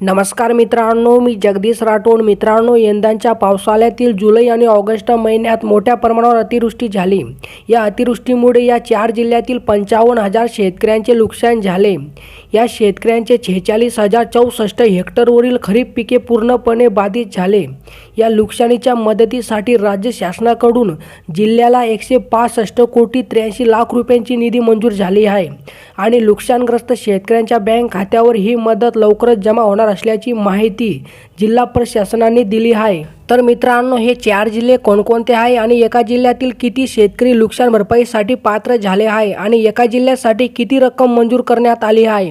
नमस्कार मित्रांनो मी जगदीश राठोड. मित्रांनो यंदाच्या पावसाळ्यातील जुलै आणि ऑगस्ट महिन्यात मोठ्या प्रमाणावर अतिवृष्टी झाली. या अतिवृष्टीमुळे या चार जिल्ह्यातील पंचावन्न हजार शेतकऱ्यांचे नुकसान झाले. या शेतकऱ्यांचे छेचाळीस हजार चौसष्ट हेक्टरवरील खरीप पिके पूर्णपणे बाधित झाले. या नुकसानीच्या मदतीसाठी राज्य शासनाकडून जिल्ह्याला एकशे पासष्ट कोटी त्र्याऐंशी लाख रुपयांची निधी मंजूर झाली आहे. आणि नुकसानग्रस्त शेतकऱ्यांच्या बँक खात्यावर ही मदत लवकरच जमा होणार असल्याची माहिती जिल्हा प्रशासनाने दिली आहे. तर मित्रांनो हे चार जिल्हे कोणकोणते आहे आणि एका जिल्ह्यातील किती शेतकरी नुकसान भरपाईसाठी पात्र झाले आहे आणि एका जिल्ह्यासाठी किती रक्कम मंजूर करण्यात आली आहे?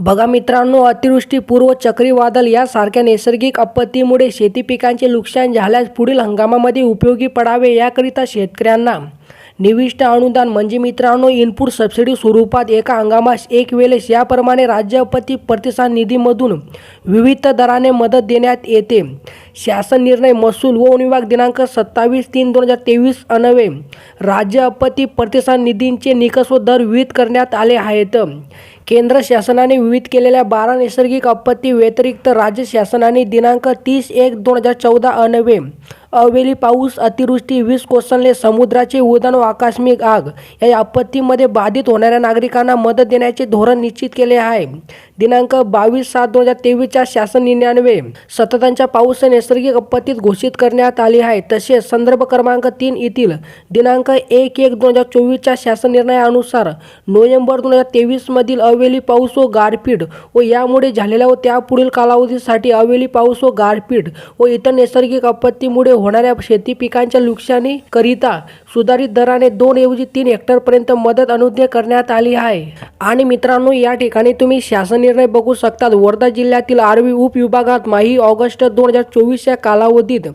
बघा मित्रांनो अतिवृष्टीपूर्व चक्रीवादळ यासारख्या नैसर्गिक आपत्तीमुळे शेती पिकांचे नुकसान झाल्यास पुढील हंगामामध्ये उपयोगी पडावे याकरिता शेतकऱ्यांना निविष्ट अनुदान. म्हणजे मित्रांनो इनपुट सबसिडी स्वरूपात एका हंगामास एक वेळेस याप्रमाणे राज्य आपत्ती प्रतिसाद निधीमधून विविध दराने मदत देण्यात येते. शासन निर्णय महसूल व विभाग दिनांक सत्तावीस तीन दोन हजार तेवीस अनवे राज्य आपत्ती प्रतिसाद निधींचे निकष व दर विविध करण्यात आले आहेत. केंद्र शासनाने विविध केलेल्या बारा नैसर्गिक आपत्ती व्यतिरिक्त राज्य शासनाने दिनांक तीस एक दोन हजार चौदा अनवे अवेली पाऊस अतिवृष्टी वीज कोसळणे समुद्राचे उदन व आकस्मिक आग या आपत्तीमध्ये बाधित होणाऱ्या नागरिकांना मदत देण्याचे धोरण निश्चित केले आहे. दिनांक बावीस सात दोन हजार तेवीसच्या शासन निर्णयान्वये सततांच्या पाऊस नैसर्गिक आपत्तीत घोषित करण्यात आली आहे. तसेच संदर्भ क्रमांक तीन येथील दिनांक एक एक दोन हजार चोवीसच्या शासन निर्णयानुसार नोव्हेंबर दोन हजार तेवीसमधील अवेली पाऊस व गारपीट व यामुळे झालेल्या व त्यापुढील कालावधीसाठी अवेली पाऊस व गारपीट व इतर नैसर्गिक आपत्तीमुळे होणाऱ्या शेती पिकांच्या नुकसानीकरिता सुधारित दराने दोन ऐवजी तीन हेक्टरपर्यंत मदत अनुज्ञ करण्यात आली आहे. आणि मित्रांनो या ठिकाणी तुम्ही शासन निर्णय बघू शकतात. वर्धा जिल्ह्यातील आर्वी उपविभागात माही ऑगस्ट दोन हजार चोवीसच्या कालावधीत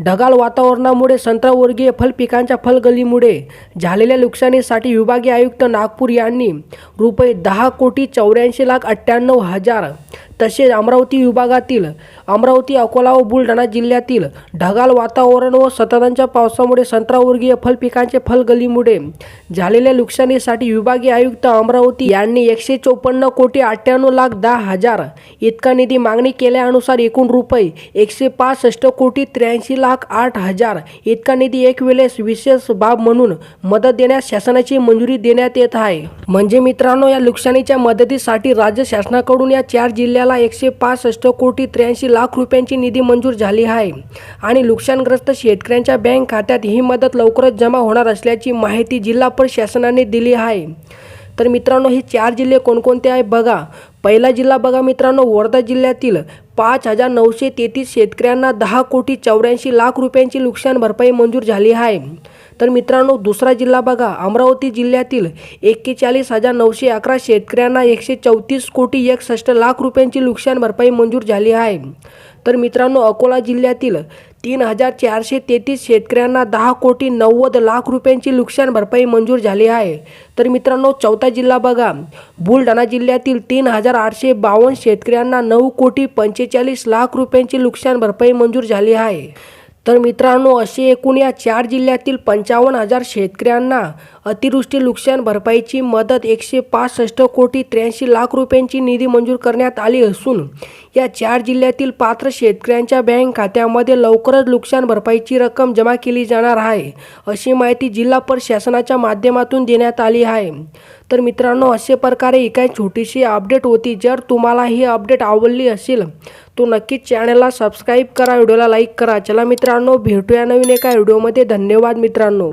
ढगाळ वातावरणामुळे संत्रावर्गीय फल पिकांच्या फलगलीमुळे झालेल्या नुकसानीसाठी विभागीय आयुक्त नागपूर यांनी रुपये दहा कोटी चौऱ्याऐंशी लाख अठ्ठ्याण्णव हजार तसेच अमरावती विभागातील अमरावती अकोला व बुलढाणा जिल्ह्यातील ढगाळ वातावरण व सततांच्या पावसामुळे संत्रावर्गीय फल पिकांचे फलगलीमुळे झालेल्या नुकसानीसाठी विभागीय आयुक्त अमरावती यांनी एकशे चोपन्न कोटी अठ्ठ्याण्णव लाख दहा हजार इतका निधी मागणी केल्यानुसार एकूण रुपये एकशे पासष्ट कोटी त्र्याऐंशी लाख आठ हजार इतका निधी एक वेळेस विशेष बाब म्हणून मदत देण्यास शासनाची मंजुरी देण्यात येत आहे. म्हणजे मित्रांनो या नुकसानीच्या मदतीसाठी राज्य शासनाकडून या चार जिल्ह्याला एकशे पासष्ट कोटी त्र्याऐंशी लाख रुपयांची निधी मंजूर झाली आहे. आणि नुकसानग्रस्त शेतकऱ्यांच्या बँक खात्यात ही मदत लवकरच जमा होणार असल्याची माहिती जिल्हा प्रशासनाने दिली आहे. तर मित्रांनो हे चार जिल्हे कोणकोणते आहे बघा. पहिला जिल्हा बघा मित्रांनो वर्धा जिल्ह्यातील पाच हजार नऊशे तेहतीस शेतकऱ्यांना दहा कोटी चौऱ्याऐंशी लाख रुपयांची नुकसान भरपाई मंजूर झाली आहे. तर मित्रांनो दुसरा जिल्हा बघा अमरावती जिल्ह्यातील एक्केचाळीस हजार नऊशे अकरा शेतकऱ्यांना एकशे चौतीस कोटी एकसष्ट लाख रुपयांची नुकसान भरपाई मंजूर झाली आहे. तर मित्रांनो अकोला जिल्ह्यातील तीन हजार चारशे तेहतीस शेतकऱ्यांना दहा कोटी नव्वद लाख रुपयांची नुकसान भरपाई मंजूर झाली आहे. तर मित्रांनो चौथा जिल्हा बघा. बुलढाणा जिल्ह्यातील तीन हजार आठशे बावन्न शेतकऱ्यांना नऊ कोटी पंचेचाळीस लाख रुपयांची नुकसान भरपाई मंजूर झाली आहे. तर मित्रांनो असे एकूण या चार जिल्ह्यातील पंचावन्न हजार शेतकऱ्यांना अतिवृष्टी नुकसान भरपाईची मदत एकशे पासष्ट कोटी त्र्याऐंशी लाख रुपयांची निधी मंजूर करण्यात आली असून या चार जिल्ह्यातील पात्र शेतकऱ्यांच्या बँक खात्यामध्ये लवकरच नुकसान भरपाईची रक्कम जमा केली जाणार आहे अशी माहिती जिल्हा प्रशासनाच्या माध्यमातून देण्यात आली आहे. तर मित्रांनो अशा प्रकारे ही काही छोटीशी अपडेट होती. जर तुम्हाला ही अपडेट आवडली असेल तो नक्कीच चॅनलला सबस्क्राईब करा व्हिडिओला लाईक करा. चला मित्रांनो भेटूया नवीन एका व्हिडिओमध्ये. धन्यवाद मित्रांनो.